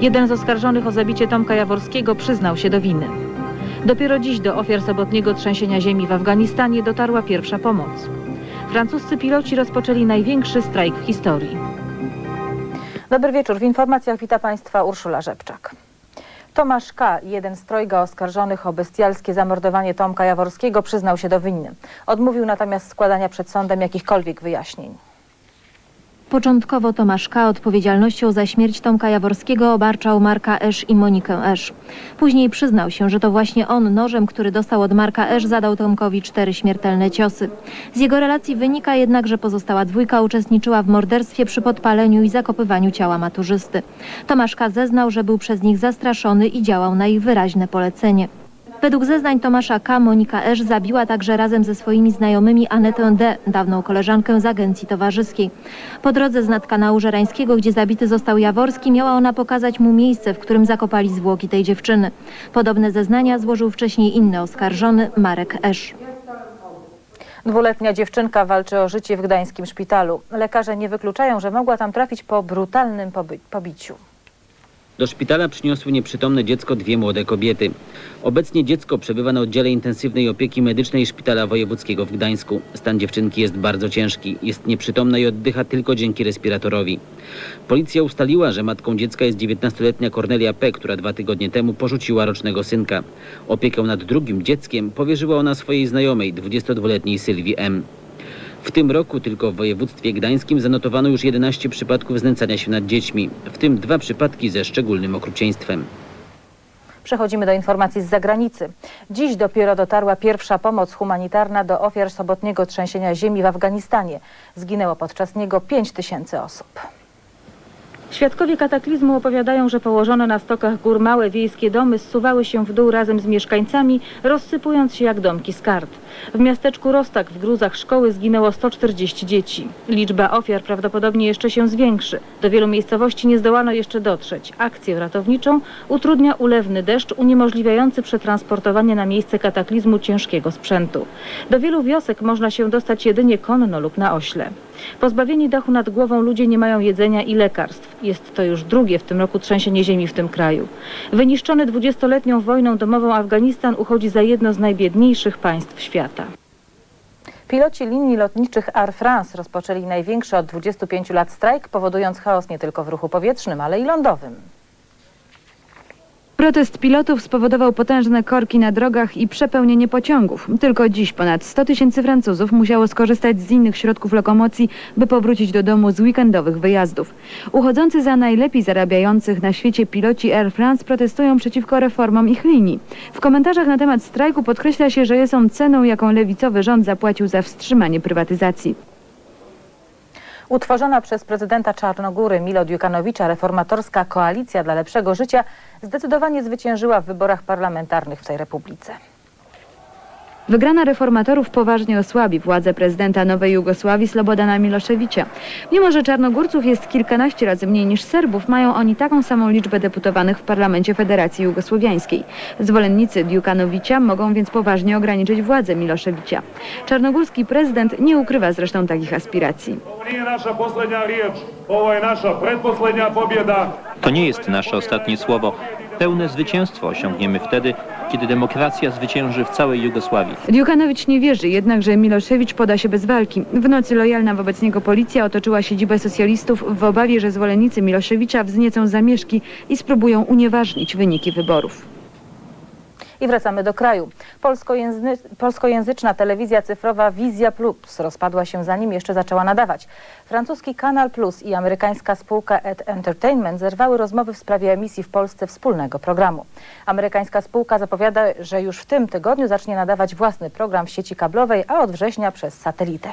Jeden z oskarżonych o zabicie Tomka Jaworskiego przyznał się do winy. Dopiero dziś do ofiar sobotniego trzęsienia ziemi w Afganistanie dotarła pierwsza pomoc. Francuscy piloci rozpoczęli największy strajk w historii. Dobry wieczór. W informacjach wita Państwa Urszula Rzepczak. Tomasz K., jeden z trojga oskarżonych o bestialskie zamordowanie Tomka Jaworskiego, przyznał się do winy. Odmówił natomiast składania przed sądem jakichkolwiek wyjaśnień. Początkowo Tomasz K. odpowiedzialnością za śmierć Tomka Jaworskiego obarczał Marka Esz i Monikę Esz. Później przyznał się, że to właśnie on nożem, który dostał od Marka Esz, zadał Tomkowi cztery śmiertelne ciosy. Z jego relacji wynika jednak, że pozostała dwójka uczestniczyła w morderstwie przy podpaleniu i zakopywaniu ciała maturzysty. Tomasz K. zeznał, że był przez nich zastraszony i działał na ich wyraźne polecenie. Według zeznań Tomasza K. Monika Esz zabiła także razem ze swoimi znajomymi Anetę D., dawną koleżankę z agencji towarzyskiej. Po drodze z nadkanału żerańskiego, gdzie zabity został Jaworski, miała ona pokazać mu miejsce, w którym zakopali zwłoki tej dziewczyny. Podobne zeznania złożył wcześniej inny oskarżony, Marek Esz. Dwuletnia dziewczynka walczy o życie w gdańskim szpitalu. Lekarze nie wykluczają, że mogła tam trafić po brutalnym pobiciu. Do szpitala przyniosły nieprzytomne dziecko dwie młode kobiety. Obecnie dziecko przebywa na oddziale intensywnej opieki medycznej Szpitala Wojewódzkiego w Gdańsku. Stan dziewczynki jest bardzo ciężki. Jest nieprzytomna i oddycha tylko dzięki respiratorowi. Policja ustaliła, że matką dziecka jest 19-letnia Kornelia P., która dwa tygodnie temu porzuciła rocznego synka. Opiekę nad drugim dzieckiem powierzyła ona swojej znajomej, 22-letniej Sylwii M. W tym roku tylko w województwie gdańskim zanotowano już 11 przypadków znęcania się nad dziećmi, w tym dwa przypadki ze szczególnym okrucieństwem. Przechodzimy do informacji z zagranicy. Dziś dopiero dotarła pierwsza pomoc humanitarna do ofiar sobotniego trzęsienia ziemi w Afganistanie. Zginęło podczas niego 5 tysięcy osób. Świadkowie kataklizmu opowiadają, że położone na stokach gór małe wiejskie domy zsuwały się w dół razem z mieszkańcami, rozsypując się jak domki z kart. W miasteczku Rostak w gruzach szkoły zginęło 140 dzieci. Liczba ofiar prawdopodobnie jeszcze się zwiększy. Do wielu miejscowości nie zdołano jeszcze dotrzeć. Akcję ratowniczą utrudnia ulewny deszcz uniemożliwiający przetransportowanie na miejsce kataklizmu ciężkiego sprzętu. Do wielu wiosek można się dostać jedynie konno lub na ośle. Pozbawieni dachu nad głową ludzie nie mają jedzenia i lekarstw. Jest to już drugie w tym roku trzęsienie ziemi w tym kraju. Wyniszczony dwudziestoletnią wojną domową Afganistan uchodzi za jedno z najbiedniejszych państw świata. Piloci linii lotniczych Air France rozpoczęli największy od 25 lat strajk, powodując chaos nie tylko w ruchu powietrznym, ale i lądowym. Protest pilotów spowodował potężne korki na drogach i przepełnienie pociągów. Tylko dziś ponad 100 tysięcy Francuzów musiało skorzystać z innych środków lokomocji, by powrócić do domu z weekendowych wyjazdów. Uchodzący za najlepiej zarabiających na świecie piloci Air France protestują przeciwko reformom ich linii. W komentarzach na temat strajku podkreśla się, że jest on ceną, jaką lewicowy rząd zapłacił za wstrzymanie prywatyzacji. Utworzona przez prezydenta Czarnogóry Milo Djukanowicza reformatorska Koalicja dla Lepszego Życia zdecydowanie zwyciężyła w wyborach parlamentarnych w tej republice. Wygrana reformatorów poważnie osłabi władzę prezydenta Nowej Jugosławii Slobodana Miloszewicza. Mimo, że Czarnogórców jest kilkanaście razy mniej niż Serbów, mają oni taką samą liczbę deputowanych w parlamencie Federacji Jugosłowiańskiej. Zwolennicy Djukanowicza mogą więc poważnie ograniczyć władzę Miloszewicza. Czarnogórski prezydent nie ukrywa zresztą takich aspiracji. To nie jest nasze ostatnie słowo. Pełne zwycięstwo osiągniemy wtedy, kiedy demokracja zwycięży w całej Jugosławii. Djukanowicz nie wierzy jednak, że Miloszewicz poda się bez walki. W nocy lojalna wobec niego policja otoczyła siedzibę socjalistów w obawie, że zwolennicy Miloszewicza wzniecą zamieszki i spróbują unieważnić wyniki wyborów. I wracamy do kraju. Polskojęzy polskojęzyczna telewizja cyfrowa Wizja Plus rozpadła się zanim jeszcze zaczęła nadawać. Francuski Kanal Plus i amerykańska spółka Ed Entertainment zerwały rozmowy w sprawie emisji w Polsce wspólnego programu. Amerykańska spółka zapowiada, że już w tym tygodniu zacznie nadawać własny program w sieci kablowej, a od września przez satelitę.